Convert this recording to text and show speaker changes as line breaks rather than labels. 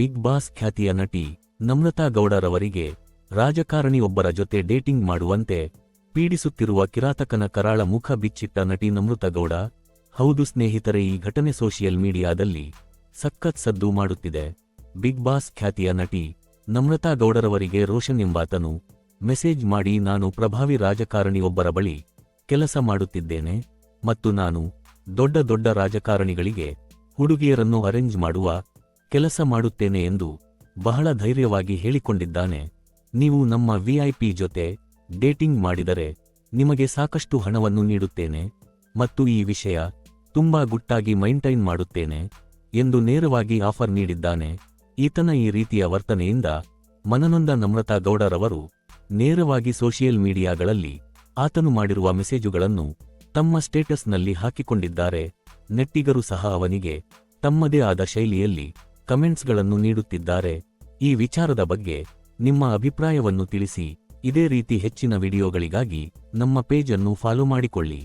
Big boss ಖ್ಯಾತಿಯ ನಟಿ ನಮ್ರತಾ ಗೌಡರವರಿಗೆ ರಾಜಕಾರಣಿಯೊಬ್ಬರ ಜೊತೆ ಡೇಟಿಂಗ್ ಮಾಡುವಂತೆ ಪೀಡಿಸುತ್ತಿರುವ ಕಿರಾತಕನ ಕರಾಳ ಮುಖ ಬಿಚ್ಚಿಟ್ಟ ನಟಿ ನಮೃತ ಗೌಡ, ಹೌದು ಸ್ನೇಹಿತರೆ, ಈ ಘಟನೆ ಸೋಷಿಯಲ್ ಮೀಡಿಯಾದಲ್ಲಿ ಸಖತ್ ಸದ್ದು ಮಾಡುತ್ತಿದೆ. ಬಿಗ್ ಬಾಸ್ ಖ್ಯಾತಿಯ ನಟಿ ನಮ್ರತಾ ಗೌಡರವರಿಗೆ ರೋಷನ್ ಎಂಬಾತನು ಮೆಸೇಜ್ ಮಾಡಿ, ನಾನು ಪ್ರಭಾವಿ ರಾಜಕಾರಣಿಯೊಬ್ಬರ ಬಳಿ ಕೆಲಸ ಮಾಡುತ್ತಿದ್ದೇನೆ ಮತ್ತು ನಾನು ದೊಡ್ಡ ದೊಡ್ಡ ರಾಜಕಾರಣಿಗಳಿಗೆ ಹುಡುಗಿಯರನ್ನು ಅರೇಂಜ್ ಮಾಡುವ ಕೆಲಸ ಮಾಡುತ್ತೇನೆ ಎಂದು ಬಹಳ ಧೈರ್ಯವಾಗಿ ಹೇಳಿಕೊಂಡಿದ್ದಾನೆ. ನೀವು ನಮ್ಮ ವಿಐಪಿ ಜೊತೆ ಡೇಟಿಂಗ್ ಮಾಡಿದರೆ ನಿಮಗೆ ಸಾಕಷ್ಟು ಹಣವನ್ನು ನೀಡುತ್ತೇನೆ ಮತ್ತು ಈ ವಿಷಯ ತುಂಬಾ ಗುಟ್ಟಾಗಿ ಮೈಂಟೈನ್ ಮಾಡುತ್ತೇನೆ ಎಂದು ನೇರವಾಗಿ ಆಫರ್ ನೀಡಿದ್ದಾನೆ. ಈತನ ಈ ರೀತಿಯ ವರ್ತನೆಯಿಂದ ಮನನೊಂದ ನಮ್ರತಾ ಗೌಡರವರು ನೇರವಾಗಿ ಸೋಷಿಯಲ್ ಮೀಡಿಯಾಗಳಲ್ಲಿ ಆತನು ಮಾಡಿರುವ ಮೆಸೇಜುಗಳನ್ನು ತಮ್ಮ ಸ್ಟೇಟಸ್ನಲ್ಲಿ ಹಾಕಿಕೊಂಡಿದ್ದಾರೆ. ನೆಟ್ಟಿಗರು ಸಹ ಅವನಿಗೆ ತಮ್ಮದೇ ಆದ ಶೈಲಿಯಲ್ಲಿ ಕಮೆಂಟ್ಸ್ಗಳನ್ನು ನೀಡುತ್ತಿದ್ದಾರೆ. ಈ ವಿಚಾರದ ಬಗ್ಗೆ ನಿಮ್ಮ ಅಭಿಪ್ರಾಯವನ್ನು ತಿಳಿಸಿ. ಇದೇ ರೀತಿ ಹೆಚ್ಚಿನ ವಿಡಿಯೋಗಳಿಗಾಗಿ ನಮ್ಮ ಪೇಜನ್ನು ಫಾಲೋ ಮಾಡಿಕೊಳ್ಳಿ.